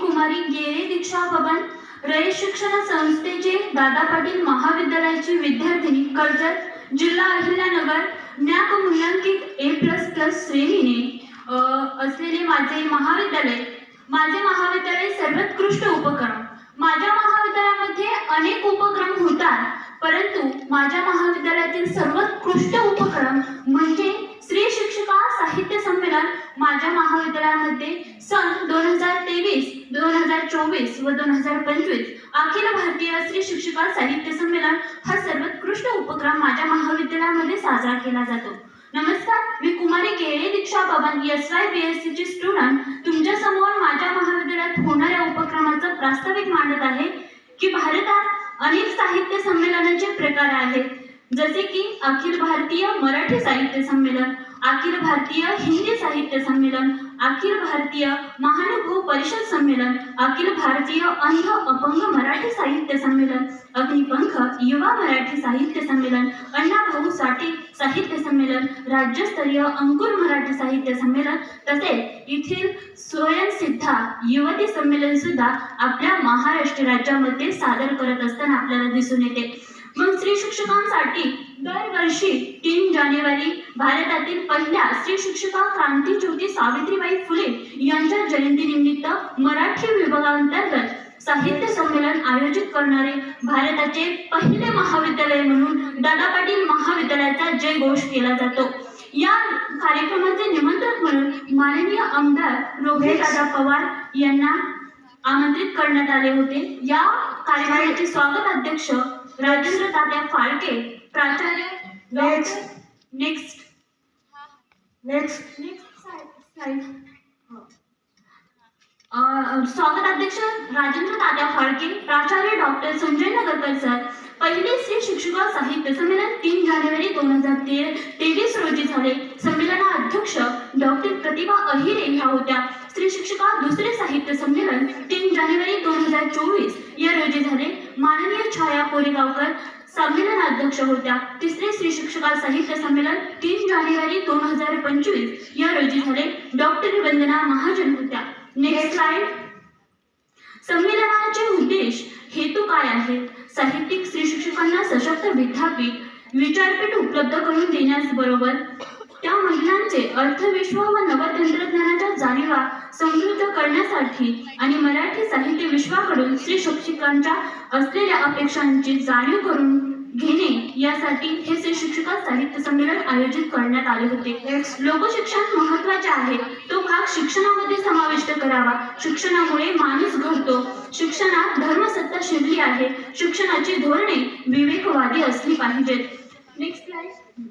कुमारी गेरे दीक्षा भवन रयत शिक्षण संस्थेचे दादा पाटील महाविद्यालयाची विद्यार्थिनी कर्जत जिल्हा अहिल्यानगर ज्ञाक मूल्यांकित ए प्लस प्लस श्रेणीने असलेले माझे महाविद्यालय. माझे महाविद्यालय सर्वोत्कृष्ट उपक्रम. माझ्या महाविद्यालयामध्ये अनेक उपक्रम होतात परंतु माझ्या महाविद्यालयातील सर्वोत्कृष्ट उपक्रम म्हणजे श्री शिक्षिका साहित्य संमेलन. माझ्या महाविद्यालयामध्ये दोन हजार चोवीस व दोन हजार पंचवीस अखिल भारतीय स्त्री शिक्षिका साहित्य संमेलन हा सर्वोत्कृष्ट उपक्रम माझ्या महाविद्यालयामध्ये साजरा केला जातो. नमस्कार मी कुमारी Kele Diksha Pawan S Y B S ची स्टुडंट तुमच्यासमोर माझ्या महाविद्यालयात होणाऱ्या उपक्रमाचं प्रास्ताविक मांडत आहे की भारतात अनेक साहित्य संमेलनाचे प्रकार आहेत. जसे की अखिल भारतीय मराठी साहित्य संमेलन अखिल भारतीय हिंदी साहित्य संमेलन अखिल भारतीय महानुभव परिषद संमेलन अखिल भारतीय अंध अपंग मराठी साहित्य संमेलन अग्निपंख युवा मराठी साहित्य संमेलन अण्णाभाऊ साठे साहित्य संमेलन राज्यस्तरीय अंकुर मराठी साहित्य संमेलन तसेच येथील स्वयंसिद्धा युवती संमेलन सुद्धा आपल्या महाराष्ट्र राज्यामध्ये सादर करत असताना आपल्याला दिसून येते. मग स्त्री शिक्षकांसाठी दरवर्षी तीन जानेवारी भारतातील पहिल्या स्त्री शिक्षिका क्रांती ज्योती सावित्रीबाई फुले यांच्या जयंतीनिमित्त मराठी विभागांतर्गत साहित्य संमेलन आयोजित करणारे भारताचे पहिले महाविद्यालय म्हणून दादा पाटील महाविद्यालयाचा जयघोष केला जातो. या कार्यक्रमाचे निमंत्रक म्हणून माननीय आमदार रोहे दादा पवार यांना आमंत्रित करण्यात आले होते. या कार्यक्रमाचे स्वागत अध्यक्ष राजेंद्र तात्या फाळके प्राचार्य Next. नेक्स्ट नेक्स्ट नेक्स्ट स्वागत अध्यक्ष राजेंद्र तात्या फाळके प्राचार्य डॉक्टर संजय नगरकर सर पहिले स्त्री शिक्षिका साहित्य संमेलन तीन जानेवारी दोन हजार तेवीस रोजी झाले. संमेलना अध्यक्ष डॉक्टर प्रतिभा अहिरे ह्या होत्या. स्त्री शिक्षिका दुसरे साहित्य संमेलन तीन जानेवारी दोन हजार चोवीस या रोजी झाले. माननीय छाया कोरेगावकर अध्यक्ष होत्या. तिसरे स्त्री शिक्षका साहित्य संमेलन तीन जानेवारी दोन हजार पंचवीस. या रोजी झाले. डॉक्टर वंदना महाजन होत्या. नेक्स्ट स्लाइड संमेलनाचे उद्देश हेतू काय आहेत साहित्यिक स्त्री शिक्षकांना सशक्त विद्यापीठ विचारपीठ उपलब्ध करून देण्यास बरोबर. त्या महिलांचे अर्थविश्व व नवतंत्रज्ञानाच्या जाणीवा समृद्ध करण्यासाठी आणि मराठी साहित्य विश्वाकडून स्त्री शिक्षकांच्या असलेल्या अपेक्षांची जाणीव करून घेणे यासाठी हे शिक्षिका साहित्य संमेलन आयोजित करण्यात आले होते. लोकशिक्षण महत्त्वाचे आहे. तो भाग शिक्षणामध्ये समाविष्ट करावा. शिक्षणामुळे माणूस घडतो. शिक्षणात धर्मसत्ता शिरली आहे. शिक्षणाची धोरणे विवेकवादी असली पाहिजेत. नेक्स्ट स्लाइड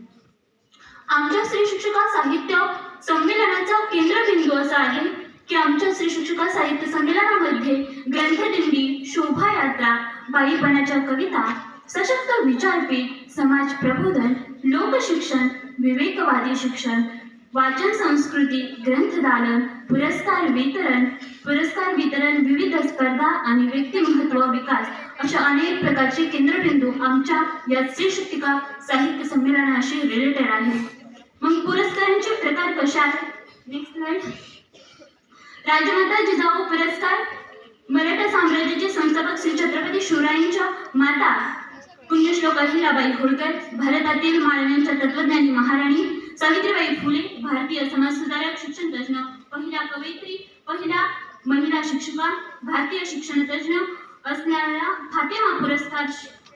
आमच्या स्त्री शिक्षिका साहित्य संमेलनाचा केंद्रबिंदू असा आहे की आमच्या स्त्री शिक्षिका साहित्य संमेलनामध्ये ग्रंथदिंडी शोभायात्रा बाईपणाच्या कविता सशक्त विचारपीठ समाज प्रबोधन लोकशिक्षण विवेकवादी शिक्षण वाचन संस्कृती ग्रंथदालन पुरस्कार वितरण पुरस्कार वितरण विविध स्पर्धा आणि व्यक्तिमत्व विकास अशा अनेक प्रकारचे केंद्रबिंदू आमच्या या स्त्री शिक्षिका साहित्य संमेलनाशी रिलेटेड आहेत. मग पुरस्कारांचे प्रकार कसे आहेत? नेक्स्ट स्लाइड राजमाता जिजाऊ पुरस्कार मराठा साम्राज्याचे संस्थापक श्री छत्रपती शिवरायांच्या माता पुण्यश्लोक अहिल्याबाई होळकर भारतातील माळव्यांच्या तत्वज्ञानी महाराणी सावित्रीबाई फुले भारतीय समाजसुधारक शिक्षण तज्ज्ञ पहिल्या कवयित्री पहिला महिला शिक्षिका भारतीय शिक्षण तज्ज्ञ असणाऱ्या फातेमा पुरस्कार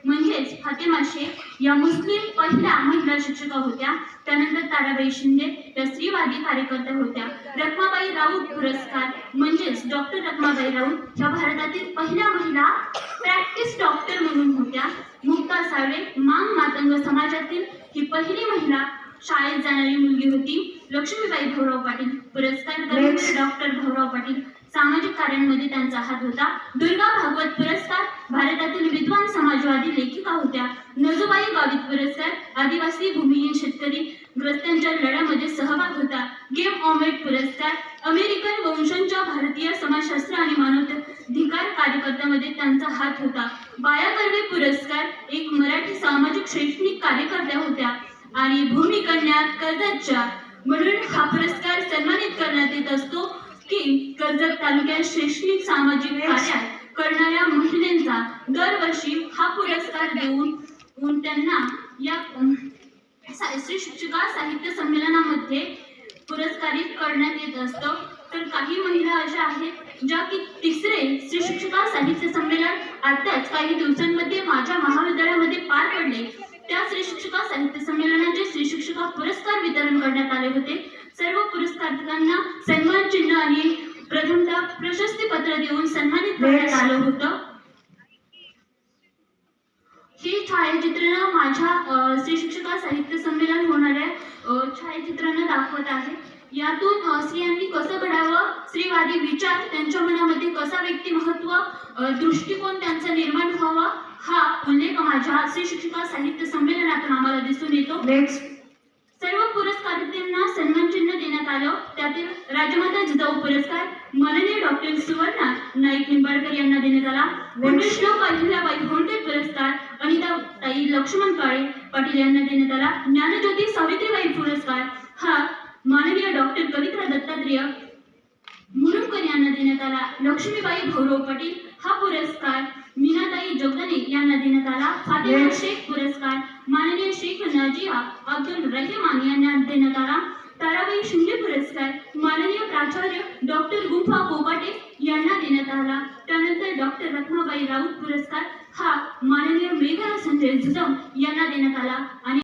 म्हणजेच फातेमा शेख या मुस्लिम पहिल्या महिला शिक्षिका होत्या. त्यानंतर ताराबाई शिंदे या स्त्रीवादी कार्यकर्त्या होत्या. रखमाबाई राऊत पुरस्कार म्हणजेच डॉक्टर रखमाबाई राऊत या भारतातील पहिल्या महिला प्रॅक्टिस डॉक्टर म्हणून होत्या. मुक्ता साळवे मांग मातंग समाजातील ही पहिली महिला शाळेत जाणारी मुलगी होती. लक्ष्मीबाई भाऊराव पाटील पुरस्कार. डॉक्टर भाऊराव पाटील सामाजिक कार्यांमध्ये त्यांचा हात होता. दुर्गा भागवत पुरस्कार भारतातील विद्वान समाजवादी लेखिका होत्या. नजुबाई गावित पुरस्कार आदिवासी भूमिहीन शेतकरी ग्रस्तांच्या लढ्यामध्ये सहभाग होता. गेम ऑमेट पुरस्कार अमेरिकन वंशांच्या भारतीय समाजशास्त्र आणि मानवाधिकार कार्यकर्त्यामध्ये त्यांचा हात होता. बाया कर्वे पुरस्कार एक मराठी सामाजिक शैक्षणिक कार्यकर्त्या होत्या आणि भूमिकन्या कर्जतच्या. म्हणून हा पुरस्कार सन्मानित करण्यात येत असतो की कर्जत तालुक्यात शैक्षणिक सामाजिक. कार्यात करणाऱ्या महिलांचा दरवर्षी हा पुरस्कार देऊन त्यांना या श्री शिक्षिका साहित्य संमेलनामध्ये पुरस्कारित करण्यात येत असतं. तर काही महिला अशा आहेत ज्या की तिसरे श्री शिक्षिका साहित्य संमेलन आताच काही दिवसांमध्ये माझ्या महाविद्यालयामध्ये पार पडले. त्या श्री शिक्षिका साहित्य संमेलनाचे श्री शिक्षिका पुरस्कार वितरण करण्यात आले होते. सर्व पुरस्कारांना सन्मान चिन्ह आणि प्रथमतः प्रशस्ती पत्र देऊन सन्मानित करण्यात. आलं होतं. ही छायाचित्रण माझ्या श्री शिक्षिका साहित्य संमेलन होणाऱ्या छायाचित्रांना दाखवत आहे. यातून स्त्रियांनी कसं घडावं? स्त्रीवादी विचार त्यांच्या मनामध्ये कसा व्यक्तिमहत्व दृष्टिकोन त्यांचा निर्माण व्हावा? हा उल्लेख माझ्या श्री शिक्षिका साहित्य संमेलनातून आम्हाला दिसून येतो. सर्व पुरस्कारार्थींना सन्मान चिन्ह देण्यात आलं. त्यातील राजमाता जिजाऊ पुरस्कार माननीय डॉक्टर सुवर्णा नाईक निंबाळकर यांना देण्यात आला. पुण्यश्लोक अहिल्याबाई होळकर पुरस्कार अनिता ताई लक्ष्मण काळे पाटील यांना देण्यात आला. ज्ञानज्योती सावित्रीबाई पुरस्कार हा माननीय डॉक्टर कवित्रा दत्तात्रेय मुरुमकर यांना देण्यात आला लक्ष्मीबाई भौरव पाटील हा पुरस्कार मीनाताई जोगदने यांना देण्यात आला फातिमा. शेख पुरस्कार माननीय शेख नाजिया अब्दुल रहिमान यांना देण्यात आला ताराबाई शिंदे पुरस्कार माननीय प्राचार्य डॉक्टर गुंफा कोबाटे यांना देण्यात आला त्यानंतर डॉक्टर रत्नाबाई राऊत पुरस्कार हा माननीय मेघना संजय जुजम यांना देण्यात आला आणि